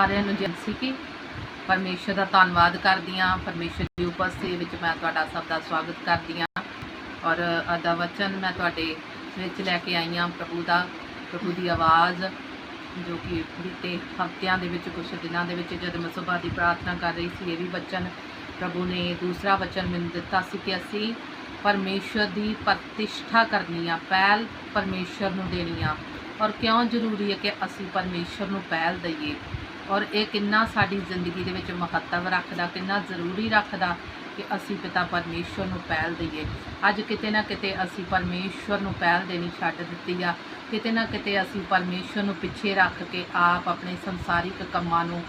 ਸਾਰਿਆਂ ਨੂੰ ਜੈਸੀ ਕੀ ਪਰਮੇਸ਼ਰ ਦਾ ਧੰਨਵਾਦ ਕਰਦੀ ਹਾਂ। ਪਰਮੇਸ਼ਰ ਦੀ ਉਪਸਥਿਤੀ ਵਿੱਚ ਮੈਂ ਤੁਹਾਡਾ ਸਭ ਦਾ ਸਵਾਗਤ ਕਰਦੀ ਹਾਂ। ਔਰ ਅੱਜ ਵਚਨ ਮੈਂ ਤੁਹਾਡੇ ਵਿੱਚ ਲੈ ਕੇ ਆਈ ਹਾਂ ਪ੍ਰਭੂ ਦਾ, ਪ੍ਰਭੂ ਦੀ ਆਵਾਜ਼, ਜੋ ਕਿ ਬੀਤੇ ਹਫ਼ਤਿਆਂ ਦੇ ਵਿੱਚ ਕੁਝ ਦਿਨਾਂ ਦੇ ਵਿੱਚ ਜਦ ਮੈਂ ਸੁਬਾਹ ਦੀ ਪ੍ਰਾਰਥਨਾ ਕਰ ਰਹੀ ਸੀ, ਇਹ ਵੀ ਵਚਨ ਪ੍ਰਭੂ ਨੇ ਦੂਸਰਾ ਵਚਨ ਮੈਨੂੰ ਦਿੱਤਾ ਸੀ ਕਿ ਅਸੀਂ ਪਰਮੇਸ਼ਰ ਦੀ ਪ੍ਰਤਿਸ਼ਠਾ ਕਰਨੀ ਆ, ਪਹਿਲ ਪਰਮੇਸ਼ਰ ਨੂੰ ਦੇਣੀ ਆ। ਔਰ ਕਿਉਂ ਜ਼ਰੂਰੀ ਹੈ ਕਿ ਅਸੀਂ ਪਰਮੇਸ਼ਰ ਨੂੰ ਪਹਿਲ ਦਈਏ? ਔਰ ਇਹ ਕਿੰਨਾ ਸਾਡੀ ਜ਼ਿੰਦਗੀ ਦੇ ਵਿੱਚ ਮਹੱਤਵ ਰੱਖਦਾ, ਕਿੰਨਾ ਜ਼ਰੂਰੀ ਰੱਖਦਾ ਕਿ ਅਸੀਂ ਪਿਤਾ ਪਰਮੇਸ਼ਰ ਨੂੰ ਪਹਿਲ ਦਈਏ। ਅੱਜ ਕਿਤੇ ਨਾ ਕਿਤੇ ਅਸੀਂ ਪਰਮੇਸ਼ਰ ਨੂੰ ਪਹਿਲ ਦੇਣੀ ਛੱਡ ਦਿੱਤੀ ਆ। ਕਿਤੇ ਨਾ ਕਿਤੇ ਅਸੀਂ ਪਰਮੇਸ਼ਰ ਨੂੰ ਪਿੱਛੇ ਰੱਖ ਕੇ ਆਪ ਆਪਣੇ ਸੰਸਾਰਿਕ ਕੰਮਾਂ ਨੂੰ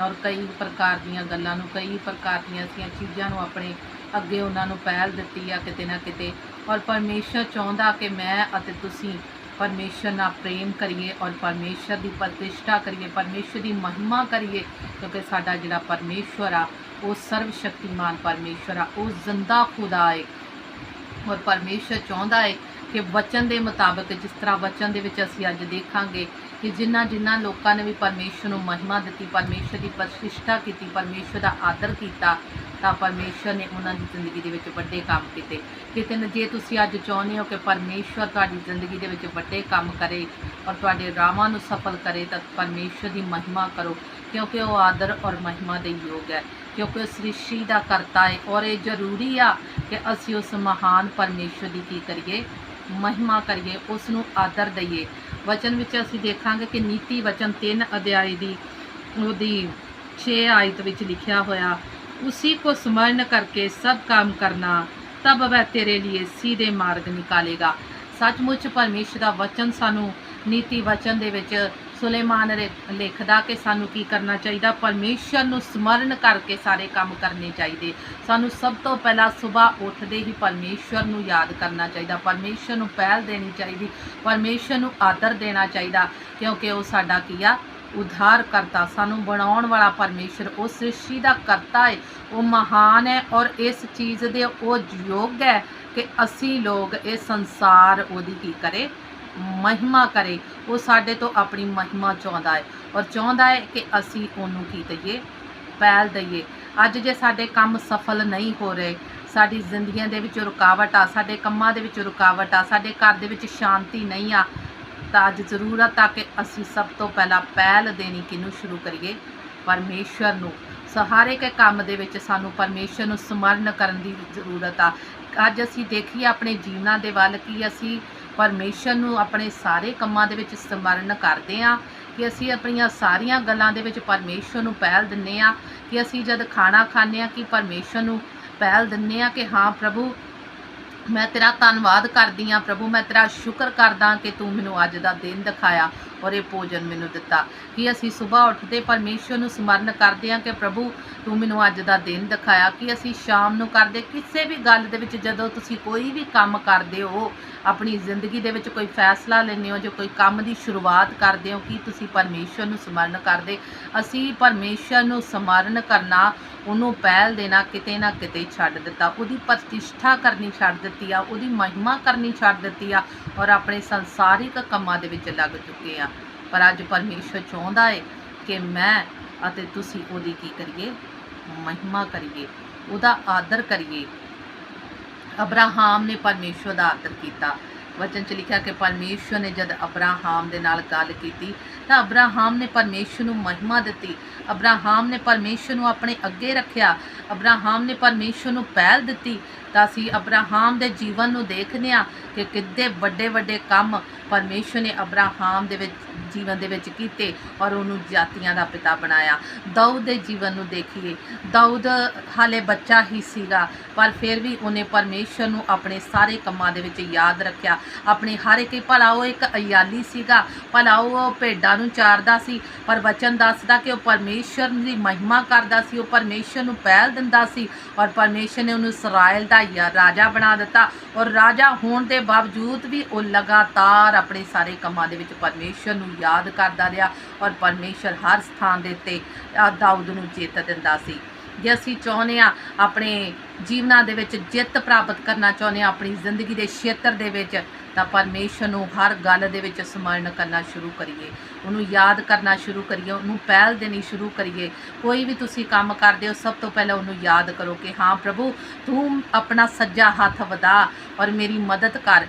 ਔਰ ਕਈ ਪ੍ਰਕਾਰ ਦੀਆਂ ਗੱਲਾਂ ਨੂੰ, ਕਈ ਪ੍ਰਕਾਰ ਦੀਆਂ ਅਸੀਂ ਚੀਜ਼ਾਂ ਨੂੰ ਆਪਣੇ ਅੱਗੇ ਉਹਨਾਂ ਨੂੰ ਪਹਿਲ ਦਿੱਤੀ ਆ ਕਿਤੇ ਨਾ ਕਿਤੇ। ਔਰ ਪਰਮੇਸ਼ਰ ਚਾਹੁੰਦਾ ਕਿ ਮੈਂ ਅਤੇ ਤੁਸੀਂ ਪਰਮੇਸ਼ਰ ਨਾਲ ਪ੍ਰੇਮ ਕਰੀਏ ਔਰ ਪਰਮੇਸ਼ਰ ਦੀ ਪ੍ਰਤਿਸ਼ਠਾ ਕਰੀਏ, ਪਰਮੇਸ਼ਰ ਦੀ ਮਹਿਮਾ ਕਰੀਏ, ਕਿਉਂਕਿ ਸਾਡਾ ਜਿਹੜਾ ਪਰਮੇਸ਼ਵਰ ਆ, ਉਹ ਸਰਵ ਸ਼ਕਤੀਮਾਨ ਪਰਮੇਸ਼ਵਰ ਆ, ਉਹ ਜ਼ਿੰਦਾ ਖੁਦਾ ਹੈ ਔਰ ਪਰਮੇਸ਼ਰ ਚਾਹੁੰਦਾ ਹੈ ਕਿ ਵਚਨ ਦੇ ਮੁਤਾਬਕ, ਜਿਸ ਤਰ੍ਹਾਂ ਵਚਨ ਦੇ ਵਿੱਚ ਅਸੀਂ ਅੱਜ ਦੇਖਾਂਗੇ ਕਿ ਜਿਨ੍ਹਾਂ ਜਿਨ੍ਹਾਂ ਲੋਕਾਂ ਨੇ ਵੀ ਪਰਮੇਸ਼ਰ ਨੂੰ ਮਹਿਮਾ ਦਿੱਤੀ, ਪਰਮੇਸ਼ਰ ਦੀ ਪ੍ਰਤਿਸ਼ਠਾ ਕੀਤੀ, ਪਰਮੇਸ਼ਰ ਦਾ ਆਦਰ ਕੀਤਾ ਤਾਂ ਪਰਮੇਸ਼ਰ ਨੇ ਉਹਨਾਂ ਦੀ ਜ਼ਿੰਦਗੀ ਦੇ ਵਿੱਚ ਵੱਡੇ ਕੰਮ ਕੀਤੇ। ਕਿਤੇ ਨਾ ਜੇ ਤੁਸੀਂ ਅੱਜ ਚਾਹੁੰਦੇ ਹੋ ਕਿ ਪਰਮੇਸ਼ਰ ਤੁਹਾਡੀ ਜ਼ਿੰਦਗੀ ਦੇ ਵਿੱਚ ਵੱਡੇ ਕੰਮ ਕਰੇ ਔਰ ਤੁਹਾਡੇ ਰਾਵਾਂ ਨੂੰ ਸਫਲ ਕਰੇ, ਤਾਂ ਪਰਮੇਸ਼ਰ ਦੀ ਮਹਿਮਾ ਕਰੋ, ਕਿਉਂਕਿ ਉਹ ਆਦਰ ਔਰ ਮਹਿਮਾ ਦੇ ਯੋਗ ਹੈ। ਕਿਉਂਕਿ ਉਹ ਸ੍ਰਿਸ਼ਟੀ ਦਾ ਕਰਤਾ ਹੈ ਔਰ ਇਹ ਜ਼ਰੂਰੀ ਆ ਕਿ ਅਸੀਂ ਉਸ ਮਹਾਨ ਪਰਮੇਸ਼ਰ ਦੀ ਕੀ ਕਰੀਏ? ਮਹਿਮਾ ਕਰੀਏ ਉਸ ਨੂੰ ਆਦਰ ਦਈਏ। ਵਚਨ ਵਿੱਚ ਅਸੀਂ ਦੇਖਾਂਗੇ ਕਿ ਨੀਤੀ ਵਚਨ 3 ਅਧਿਆਇ ਦੀ, ਉਹਦੀ 6 ਆਇਤ ਵਿੱਚ ਲਿਖਿਆ ਹੋਇਆ उसी को स्मरण करके सब काम करना, तब वह तेरे लिए सीधे ਮਾਰਗ ਨਿਕਾਲੇਗਾ ਸੱਚਮੁੱਚ ਪਰਮੇਸ਼ਰ ਦਾ ਵਚਨ ਸਾਨੂੰ ਨੀਤੀ ਵਚਨ ਦੇ ਵਿੱਚ ਸੁਲੇਮਾਨ ਲਿਖਦਾ ਕਿ ਸਾਨੂੰ ਕੀ ਕਰਨਾ ਚਾਹੀਦਾ ਪਰਮੇਸ਼ਰ ਨੂੰ ਸਮਰਨ ਕਰਕੇ ਸਾਰੇ ਕੰਮ ਕਰਨੇ ਚਾਹੀਦੇ ਸਾਨੂੰ ਸਭ ਤੋਂ ਪਹਿਲਾਂ ਸਵੇਰ ਉੱਠਦੇ ਹੀ ਪਰਮੇਸ਼ਰ ਨੂੰ ਯਾਦ ਕਰਨਾ ਚਾਹੀਦਾ ਪਰਮੇਸ਼ਰ ਨੂੰ ਪਹਿਲ ਦੇਣੀ ਚਾਹੀਦੀ ਪਰਮੇਸ਼ਰ ਨੂੰ ਆਦਰ ਦੇਣਾ ਚਾਹੀਦਾ ਕਿਉਂਕਿ ਉਹ ਸਾਡਾ ਕੀ ਆ ਉਧਾਰ ਕਰਤਾ ਸਾਨੂੰ ਬਣਾਉਣ ਵਾਲਾ ਪਰਮੇਸ਼ਰ ਉਹ ਸ੍ਰਿਸ਼ਟੀ ਦਾ ਕਰਤਾ ਹੈ ਉਹ ਮਹਾਨ ਹੈ ਔਰ ਇਸ ਚੀਜ਼ ਦੇ ਉਹ ਯੋਗ ਹੈ ਕਿ ਅਸੀਂ ਲੋਕ ਇਹ ਸੰਸਾਰ ਉਹਦੀ ਕੀ ਕਰੇ? ਮਹਿਮਾ ਕਰੇ। ਉਹ ਸਾਡੇ ਤੋਂ ਆਪਣੀ ਮਹਿਮਾ ਚਾਹੁੰਦਾ ਹੈ ਔਰ ਚਾਹੁੰਦਾ ਹੈ ਕਿ ਅਸੀਂ ਉਹਨੂੰ ਕੀ ਦਈਏ? ਪਹਿਲ ਦਈਏ। ਅੱਜ ਜੇ ਸਾਡੇ ਕੰਮ ਸਫਲ ਨਹੀਂ ਹੋ ਰਹੇ, ਸਾਡੀ ਜ਼ਿੰਦਗੀਆਂ ਦੇ ਵਿੱਚ ਰੁਕਾਵਟ ਆ, ਸਾਡੇ ਕੰਮਾਂ ਦੇ ਵਿੱਚ ਰੁਕਾਵਟ ਆ, ਸਾਡੇ ਘਰ ਦੇ ਵਿੱਚ ਸ਼ਾਂਤੀ ਨਹੀਂ ਆ ਤਾਂ ਅੱਜ ਜ਼ਰੂਰਤ ਆ ਕਿ ਅਸੀਂ ਸਭ ਤੋਂ ਪਹਿਲਾਂ ਪਹਿਲ ਦੇਣੀ ਕਿਹਨੂੰ ਸ਼ੁਰੂ ਕਰੀਏ? ਪਰਮੇਸ਼ਰ ਨੂੰ। ਸਹਾਰੇ ਕੇ ਕੰਮ ਦੇ ਵਿੱਚ ਸਾਨੂੰ ਪਰਮੇਸ਼ਰ ਨੂੰ ਸਮਰਨ ਕਰਨ ਦੀ ਜ਼ਰੂਰਤ ਆ। ਅੱਜ ਅਸੀਂ ਦੇਖੀਏ ਆਪਣੇ ਜੀਵਨਾਂ ਦੇ ਵੱਲ ਕਿ ਅਸੀਂ ਪਰਮੇਸ਼ਰ ਨੂੰ ਆਪਣੇ ਸਾਰੇ ਕੰਮਾਂ ਦੇ ਵਿੱਚ ਸਮਰਨ ਕਰਦੇ ਆ ਕਿ ਅਸੀਂ ਆਪਣੀਆਂ ਸਾਰੀਆਂ ਗੱਲਾਂ ਦੇ ਵਿੱਚ ਪਰਮੇਸ਼ਰ ਨੂੰ ਪਹਿਲ ਦਿੰਨੇ ਆ ਕਿ ਅਸੀਂ ਜਦ ਖਾਣਾ ਖਾਂਦੇ ਆ ਕਿ ਪਰਮੇਸ਼ਰ ਨੂੰ ਪਹਿਲ ਦਿੰਨੇ ਆ ਕਿ ਹਾਂ ਪ੍ਰਭੂ ਮੈਂ ਤੇਰਾ ਧੰਨਵਾਦ ਕਰਦੀ ਆ ਪ੍ਰਭੂ, ਮੈਂ ਤੇਰਾ ਸ਼ੁਕਰ ਕਰਦਾ ਕਿ ਤੂੰ ਮੈਨੂੰ ਅੱਜ ਦਾ ਦਿਨ ਦਿਖਾਇਆ। ਔਰ ਇਹ ਭੋਜਨ ਮੈਨੂੰ ਦਿੱਤਾ ਕਿ ਅਸੀਂ ਸਵੇਰ ਉੱਠਦੇ ਪਰਮੇਸ਼ਰ ਨੂੰ ਸਮਰਨ ਕਰਦੇ ਹਾਂ ਕਿ ਪ੍ਰਭੂ ਤੂੰ ਮੈਨੂੰ ਅੱਜ ਦਾ ਦਿਨ ਦਿਖਾਇਆ ਕਿ ਅਸੀਂ ਸ਼ਾਮ ਨੂੰ ਕਰਦੇ ਕਿਸੇ ਵੀ ਗੱਲ ਦੇ ਵਿੱਚ ਜਦੋਂ ਤੁਸੀਂ ਕੋਈ ਵੀ ਕੰਮ ਕਰਦੇ ਹੋ, ਆਪਣੀ ਜ਼ਿੰਦਗੀ ਦੇ ਵਿੱਚ ਕੋਈ ਫੈਸਲਾ ਲੈਂਦੇ ਹੋ ਜੋ ਕੋਈ ਕੰਮ ਦੀ ਸ਼ੁਰੂਆਤ ਕਰਦੇ ਹੋ, ਕਿ ਤੁਸੀਂ ਪਰਮੇਸ਼ਰ ਨੂੰ ਸਮਰਨ ਕਰਦੇ? ਅਸੀਂ ਪਰਮੇਸ਼ਰ ਨੂੰ ਸਮਰਨ ਕਰਨਾ, ਉਹਨੂੰ ਪਹਿਲ ਦੇਣਾ, ਕਿਤੇ ਨਾ ਕਿਤੇ ਛੱਡ ਦਿੱਤਾ। ਉਹਦੀ ਪ੍ਰਤਿਸ਼ਠਾ ਕਰਨੀ ਛੱਡ ਦਿੱਤੀ ਆ, ਉਹਦੀ ਮਹਿਮਾ ਕਰਨੀ ਛੱਡ ਦਿੱਤੀ ਆ ਔਰ ਆਪਣੇ ਸੰਸਾਰਿਕ ਕੰਮਾਂ ਦੇ ਵਿੱਚ ਲੱਗ ਚੁੱਕੇ ਆ। ਪਰ ਅੱਜ ਪਰਮੇਸ਼ਰ ਚਾਹੁੰਦਾ ਹੈ ਕਿ ਮੈਂ ਅਤੇ ਤੁਸੀਂ ਉਹਦੀ ਕੀ ਕਰੀਏ? ਮਹਿਮਾ ਕਰੀਏ, ਉਹਦਾ ਆਦਰ ਕਰੀਏ। ਅਬਰਾਹਾਮ ਨੇ ਪਰਮੇਸ਼ਰ ਦਾ ਆਦਰ ਕੀਤਾ। ਵਚਨ ਚ ਲਿਖਿਆ ਕਿ ਪਰਮੇਸ਼ਰ ਨੇ ਜਦ ਅਬਰਾਹਾਮ ਦੇ ਨਾਲ ਗੱਲ ਕੀਤੀ ਤਾਂ ਅਬਰਾਹਾਮ ਨੇ ਪਰਮੇਸ਼ਰ ਨੂੰ ਮਹਿਮਾ ਦਿੱਤੀ। ਅਬਰਾਹਾਮ ਨੇ ਪਰਮੇਸ਼ਰ ਨੂੰ ਆਪਣੇ ਅੱਗੇ ਰੱਖਿਆ। ਅਬਰਾਹਾਮ ਨੇ ਪਰਮੇਸ਼ਰ ਨੂੰ ਪਹਿਲ ਦਿੱਤੀ। ਤਾਂ ਅਸੀਂ ਅਬਰਾਹਾਮ ਦੇ ਜੀਵਨ ਨੂੰ ਦੇਖਦੇ ਹਾਂ ਕਿ ਕਿੱਦੇ ਵੱਡੇ ਵੱਡੇ ਕੰਮ ਪਰਮੇਸ਼ਰ ਨੇ ਅਬਰਾਹਾਮ ਦੇ ਵਿੱਚ, ਜੀਵਨ ਦੇ ਵਿੱਚ ਕੀਤੇ ਔਰ ਉਹਨੂੰ ਜਾਤੀਆਂ ਦਾ ਪਿਤਾ ਬਣਾਇਆ। ਦਾਊਦ ਦੇ ਜੀਵਨ ਨੂੰ ਦੇਖੀਏ। ਦਾਊਦ ਹਾਲੇ ਬੱਚਾ ਹੀ ਸੀਗਾ, ਪਰ ਫਿਰ ਵੀ ਉਹਨੇ ਪਰਮੇਸ਼ਰ ਨੂੰ ਆਪਣੇ ਸਾਰੇ ਕੰਮਾਂ ਦੇ ਵਿੱਚ ਯਾਦ ਰੱਖਿਆ। ਆਪਣੇ ਹਰ ਇੱਕ, ਭਲਾ ਉਹ ਇੱਕ ਅਯਾਲੀ ਸੀਗਾ, ਭਲਾ ਉਹ ਭੇਡਾਂ ਨੂੰ ਚਾਰਦਾ ਸੀ, ਪਰ ਵਚਨ ਦੱਸਦਾ ਕਿ ਉਹ ਪਰਮੇਸ਼ਰ ਦੀ ਮਹਿਮਾ ਕਰਦਾ ਸੀ, ਉਹ ਪਰਮੇਸ਼ਰ ਨੂੰ ਪਹਿਲ ਦਿੰਦਾ ਸੀ ਔਰ ਪਰਮੇਸ਼ਰ ਨੇ ਉਹਨੂੰ ਇਸਰਾਇਲ ਦਾ ਰਾਜਾ ਬਣਾ ਦਿੱਤਾ ਔਰ ਰਾਜਾ ਹੋਣ ਦੇ ਬਾਵਜੂਦ ਵੀ ਉਹ ਲਗਾਤਾਰ ਆਪਣੇ ਸਾਰੇ ਕੰਮਾਂ ਦੇ ਵਿੱਚ ਪਰਮੇਸ਼ਰ ਨੂੰ ਯਾਦ ਕਰਦਾ ਰਿਹਾ ਔਰ ਪਰਮੇਸ਼ਰ ਹਰ ਸਥਾਨ ਦੇ ਉੱਤੇ ਆ ਦਾਊਦ ਨੂੰ ਜਿੱਤ ਦਿੰਦਾ ਸੀ। ਜੇ ਅਸੀਂ ਚਾਹੁੰਦੇ ਆ ਆਪਣੇ ਜੀਵਨਾਂ ਦੇ ਵਿੱਚ ਜਿੱਤ ਪ੍ਰਾਪਤ ਕਰਨਾ ਚਾਹੁੰਦੇ ਆ ਆਪਣੀ ਜ਼ਿੰਦਗੀ ਦੇ ਖੇਤਰ ਦੇ ਵਿੱਚ ਤਾਂ ਪਰਮੇਸ਼ਰ ਨੂੰ ਹਰ ਗੱਲ ਦੇ ਵਿੱਚ ਸਮਰਨ ਕਰਨਾ ਸ਼ੁਰੂ ਕਰੀਏ। ਉਹਨੂੰ ਯਾਦ ਕਰਨਾ ਸ਼ੁਰੂ ਕਰੀਏ। ਉਹਨੂੰ ਪਹਿਲ ਦੇਣੀ ਸ਼ੁਰੂ ਕਰੀਏ। ਕੋਈ ਵੀ ਤੁਸੀਂ ਕੰਮ ਕਰਦੇ ਹੋ, ਸਭ ਤੋਂ ਪਹਿਲਾਂ ਉਹਨੂੰ ਯਾਦ ਕਰੋ ਕਿ ਹਾਂ, ਪ੍ਰਭੂ, ਤੂੰ ਆਪਣਾ ਸੱਜਾ ਹੱਥ ਵਧਾ ਔਰ ਮੇਰੀ ਮਦਦ ਕਰ।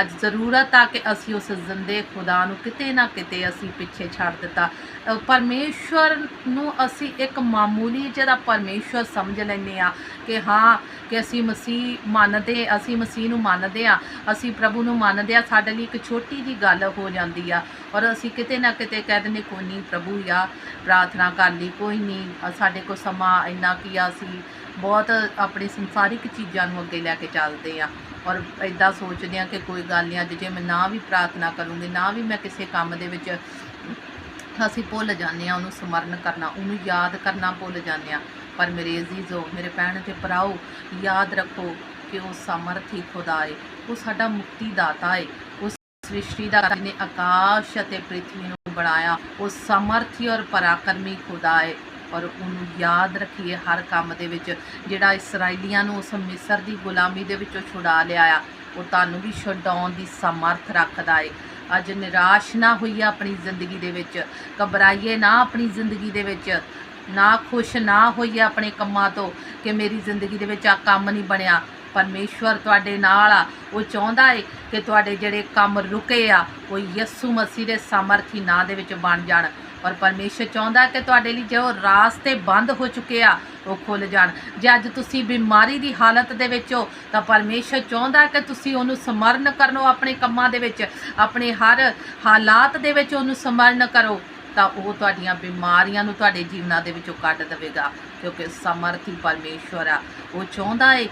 ਅੱਜ ਜ਼ਰੂਰਤ ਆ ਕਿ ਅਸੀਂ ਉਸ ਜ਼ਿੰਦੇ ਖੁਦਾ ਨੂੰ ਕਿਤੇ ਨਾ ਕਿਤੇ ਅਸੀਂ ਪਿੱਛੇ ਛੱਡ ਦਿੱਤਾ। ਅ, ਪਰਮੇਸ਼ਵਰ ਨੂੰ ਅਸੀਂ ਇੱਕ ਮਾਮੂਲੀ ਜਿਹੜਾ ਪਰਮੇਸ਼ਵਰ ਸਮਝ ਲੈਂਦੇ ਆ ਕਿ ਹਾਂ ਕਿ ਅਸੀਂ ਮਸੀਹ ਮੰਨਦੇ ਅਸੀਂ ਮਸੀਹ ਨੂੰ ਮੰਨਦੇ ਆ ਅਸੀਂ ਪ੍ਰਭੂ ਨੂੰ ਮੰਨਦੇ ਆ ਸਾਡੇ ਲਈ ਇੱਕ ਛੋਟੀ ਜੀ ਗੱਲ ਹੋ ਜਾਂਦੀ ਆ। ਔਰ ਅਸੀਂ ਕਿਤੇ ਨਾ ਕਿਤੇ ਕਹਿ ਦਿੰਦੇ ਕੋਈ ਨਹੀਂ ਪ੍ਰਭੂ ਆ ਪ੍ਰਾਰਥਨਾ ਕਰ ਲਈ ਕੋਈ ਨਹੀਂ ਸਾਡੇ ਕੋਲ ਸਮਾਂ ਇੰਨਾ ਕੀ ਆ ਅਸੀਂ ਬਹੁਤ ਆਪਣੀ ਸੰਸਾਰਿਕ ਚੀਜ਼ਾਂ ਨੂੰ ਅੱਗੇ ਲੈ ਕੇ ਚੱਲਦੇ ਆ ਔਰ ਇਦਾਂ ਸੋਚਦੇ ਆ ਕਿ ਕੋਈ ਗੱਲ ਨਹੀਂ, ਅੱਜ ਜੇ ਮੈਂ ਨਾ ਵੀ ਪ੍ਰਾਰਥਨਾ ਕਰੂੰਗੀ, ਨਾ ਵੀ ਮੈਂ ਕਿਸੇ ਕੰਮ ਦੇ ਵਿੱਚ ਅਸੀਂ ਭੁੱਲ ਜਾਂਦੇ ਆ ਉਹਨੂੰ ਸਮਰਨ ਕਰਨਾ, ਉਹਨੂੰ ਯਾਦ ਕਰਨਾ ਭੁੱਲ ਜਾਂਦੇ ਆ ਪਰ ਮੇਰੇ ਅਜ਼ੀਜ਼ੋ, ਮੇਰੇ ਭੈਣ ਤੇ ਭਰਾਓ, ਯਾਦ ਰੱਖੋ ਕਿ ਉਹ ਸਮਰਥੀ ਖੁਦਾ ਏ। ਉਹ ਸਾਡਾ ਮੁਕਤੀ ਦਾਤਾ ਏ। ਉਸ ਸ੍ਰਿਸ਼ਟੀ ਦਾ ਜਿਹਨੇ ਆਕਾਸ਼ ਅਤੇ ਪ੍ਰਿਥਵੀ ਨੂੰ ਬਣਾਇਆ, ਉਹ ਸਮਰਥੀ ਔਰ ਪਰਾਕਰਮੀ ਖੁਦਾ ਏ। ਔਰ ਉਹਨੂੰ ਯਾਦ ਰੱਖੀਏ ਹਰ ਕੰਮ ਦੇ ਵਿੱਚ। ਜਿਹੜਾ ਇਸرائیਲੀਆਂ ਨੂੰ ਉਸ ਮਿਸਰ ਦੀ ਗੁਲਾਮੀ ਦੇ ਵਿੱਚੋਂ ਛੁਡਾ ਲਿਆ ਆ, ਉਹ ਤੁਹਾਨੂੰ ਵੀ ਛੁਡਾਉਣ ਦੀ ਸਮਰਥ ਰੱਖਦਾ ਏ। ਅੱਜ ਨਿਰਾਸ਼ ਨਾ ਹੋਈਏ ਆਪਣੀ ਜ਼ਿੰਦਗੀ ਦੇ ਵਿੱਚ, ਘਬਰਾਈਏ ਨਾ ਆਪਣੀ ਜ਼ਿੰਦਗੀ ਦੇ ਵਿੱਚ, ਨਾ ਖੁਸ਼ ਨਾ ਹੋਈਏ ਆਪਣੇ ਕੰਮਾਂ ਤੋਂ ਕਿ ਮੇਰੀ ਜ਼ਿੰਦਗੀ ਦੇ ਵਿੱਚ ਆ ਕੰਮ ਨਹੀਂ ਬਣਿਆ। ਪਰਮੇਸ਼ਵਰ ਤੁਹਾਡੇ ਨਾਲ ਆ। ਉਹ ਚਾਹੁੰਦਾ ਏ ਕਿ ਤੁਹਾਡੇ ਜਿਹੜੇ ਕੰਮ ਰੁਕੇ ਆ, ਉਹ ਯਿਸੂ ਮਸੀਹ ਦੇ ਸਮਰਥੀ ਨਾਂ ਦੇ ਵਿੱਚ ਬਣ ਜਾਣ। ਔਰ ਪਰਮੇਸ਼ਰ ਚਾਹੁੰਦਾ ਕਿ ਤੁਹਾਡੇ ਲਈ ਜੋ ਰਾਸਤੇ ਬੰਦ ਹੋ ਚੁੱਕੇ ਆ, ਉਹ ਖੁੱਲ ਜਾਣ। ਜੇ ਅੱਜ ਤੁਸੀਂ ਬਿਮਾਰੀ ਦੀ ਹਾਲਤ ਦੇ ਵਿੱਚ ਹੋ, ਤਾਂ ਪਰਮੇਸ਼ਰ ਚਾਹੁੰਦਾ ਕਿ ਤੁਸੀਂ ਉਹਨੂੰ ਸਮਰਨ ਕਰਨੋ ਆਪਣੇ ਕੰਮਾਂ ਦੇ ਵਿੱਚ। ਆਪਣੇ ਹਰ ਹਾਲਾਤ ਦੇ ਵਿੱਚ ਉਹਨੂੰ ਸਮਰਨ ਕਰੋ, ਤਾਂ ਉਹ ਤੁਹਾਡੀਆਂ ਬਿਮਾਰੀਆਂ ਨੂੰ ਤੁਹਾਡੇ ਜੀਵਨਾਂ ਦੇ ਵਿੱਚੋਂ ਕੱਢ ਦੇਵੇਗਾ, ਕਿਉਂਕਿ ਸਮਰਥੀ ਪਰਮੇਸ਼ਵਰ ਆ। ਉਹ ਚਾਹੁੰਦਾ ਏ